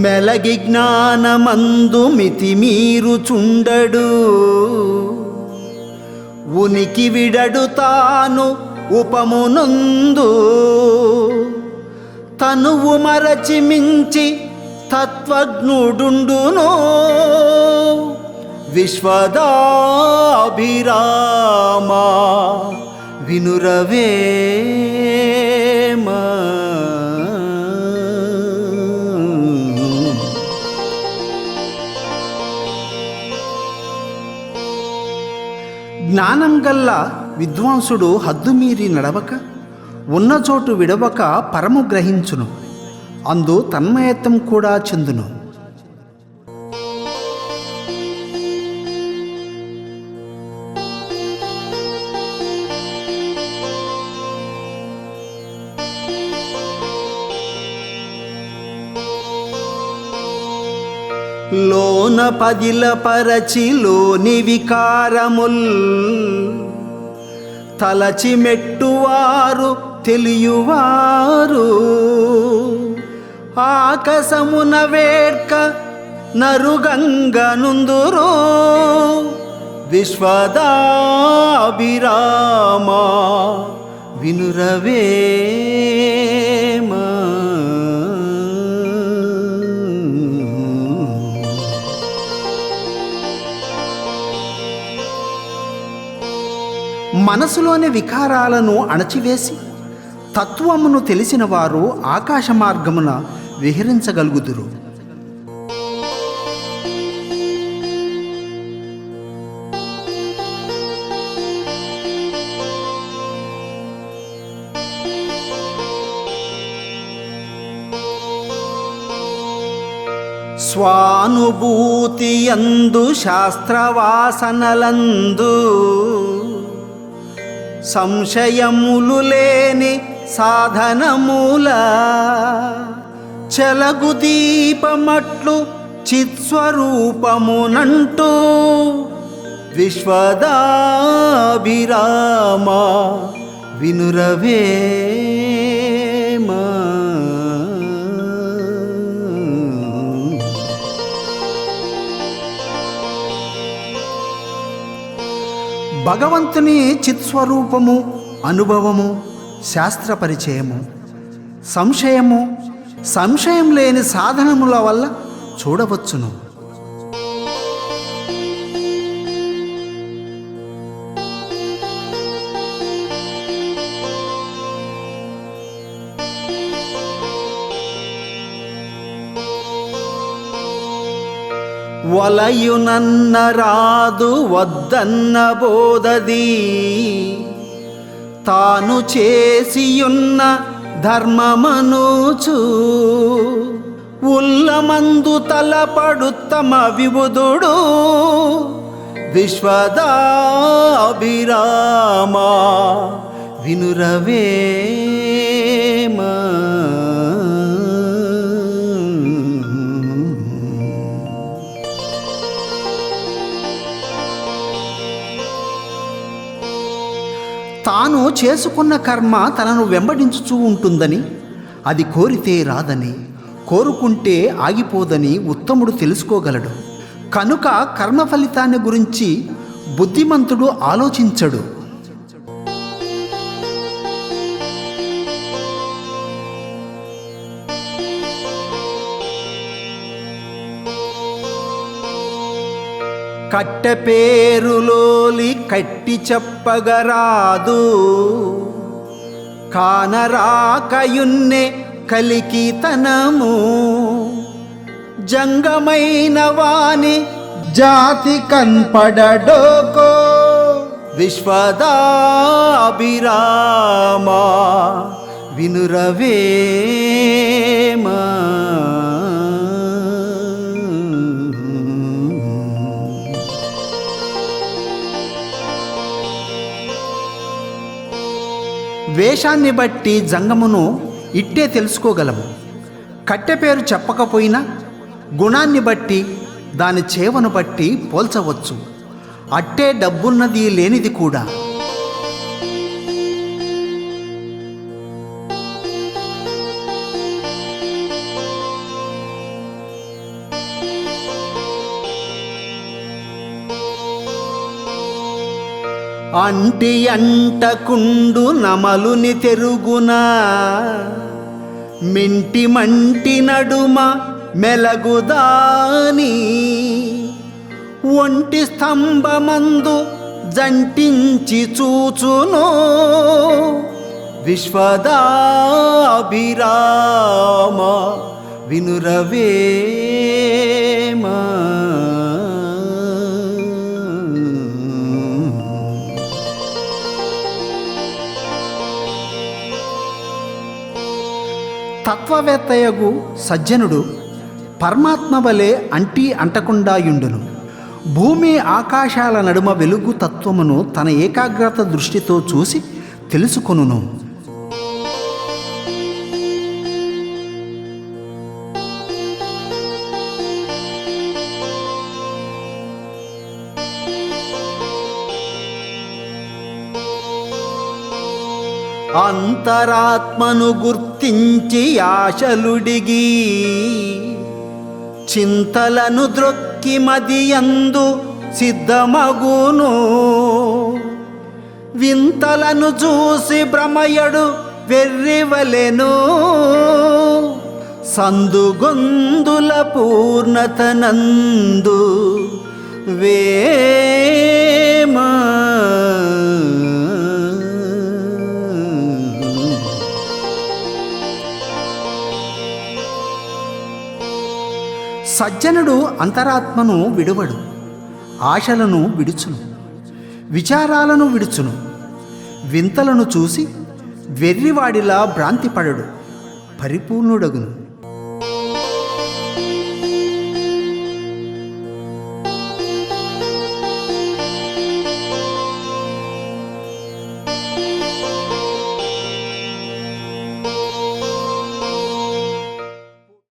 మెలగి జ్ఞానమందు మితిమీరు చుండడు ఉనికి విడడు తాను ఉపమునందు. తనువు మరచి మించి తత్వజ్ఞుడుండును. విశ్వదాభిరామా వినురవేమా. జ్ఞానం గల్ల విద్వాంసుడు హద్దుమీరి నడవక ఉన్న చోటు విడవక పరము గ్రహించును. అందు తన్మయత్వం కూడా చెందును. లోన పదిల పరచిలోని వికారముల్ తలచి మెట్టువారు తెలియువారు. ఆకాశమున వేడ్క నరుగంగనుందురు విశ్వదాభిరామ వినురవే. మనసులోని వికారాలను అణచివేసి తత్వమును తెలిసిన వారు ఆకాశ మార్గమున విహరించగలుగుదురు. స్వానుభూతి యందు శాస్త్రవాసనలందు సంశయములు లేని సాధనమూల చెలగు దీపమట్లు చిత్స్వరూపమునంటూ విశ్వదాభిరామ వినురవే. భగవంతుని చిత్స్వరూపము అనుభవము శాస్త్ర పరిచయము. సంశయము సంశయం లేని సాధనముల వల్ల చూడవచ్చును. వలయునన్న రాదు వద్దన్న బోధది. తాను చేసియున్న ధర్మమనుచు ఉల్లమందు తలపడుత్తమ విబుధుడు విశ్వదాభిరామా వినురవేమా. తాను చేసుకున్న కర్మ తనను వెంబడించుచూ ఉంటుందని అది కోరితే రాదని కోరుకుంటే ఆగిపోదని ఉత్తముడు తెలుసుకోగలడు. కనుక కర్మ ఫలితాన్ని గురించి బుద్ధిమంతుడు ఆలోచించడు. కట్టపేరులోలి కట్టి చెప్పగరాదు. కానరాకయున్నే కలికితనము జంగమైన వాణి జాతి కన్పడడోకో విశ్వదాభిరామా వినురవేమా. వేషాన్ని బట్టి జంగమును ఇట్టే తెలుసుకోగలము. కట్టె పేరు చెప్పకపోయినా గుణాన్ని బట్టి దాని చేవను బట్టి పోల్చవచ్చు. అట్టే డబ్బున్నది లేనిది కూడా. అంటి అంటకుండు నమలుని తెరుగునా? మింటి మంటి నడుమ మెలగుదాని? ఒంటి స్తంభమందు జంటించి చూచును? విశ్వదాభిరామ వినురవే తత్వవేత్తయగు సజ్జనుడు పరమాత్మ వలె అంటి అంటకుండాయుండును. భూమి ఆకాశాల నడుమ వెలుగు తత్వమును తన ఏకాగ్రత దృష్టితో చూసి తెలుసుకొనును. అంతరాత్మను గుర్తించి ఆశలుడిగి చింతలను ద్రొక్కి మదియందు సిద్ధమగును. వింతలను చూసి భ్రమయడు వెర్రివలెను. సందుగొందుల పూర్ణతనందు వేమా సజ్జనుడు అంతరాత్మను విడువడు ఆశలను విడుచును విచారాలను విడుచును వింతలను చూసి వెర్రివాడిలా భ్రాంతిపడడు పరిపూర్ణుడగును.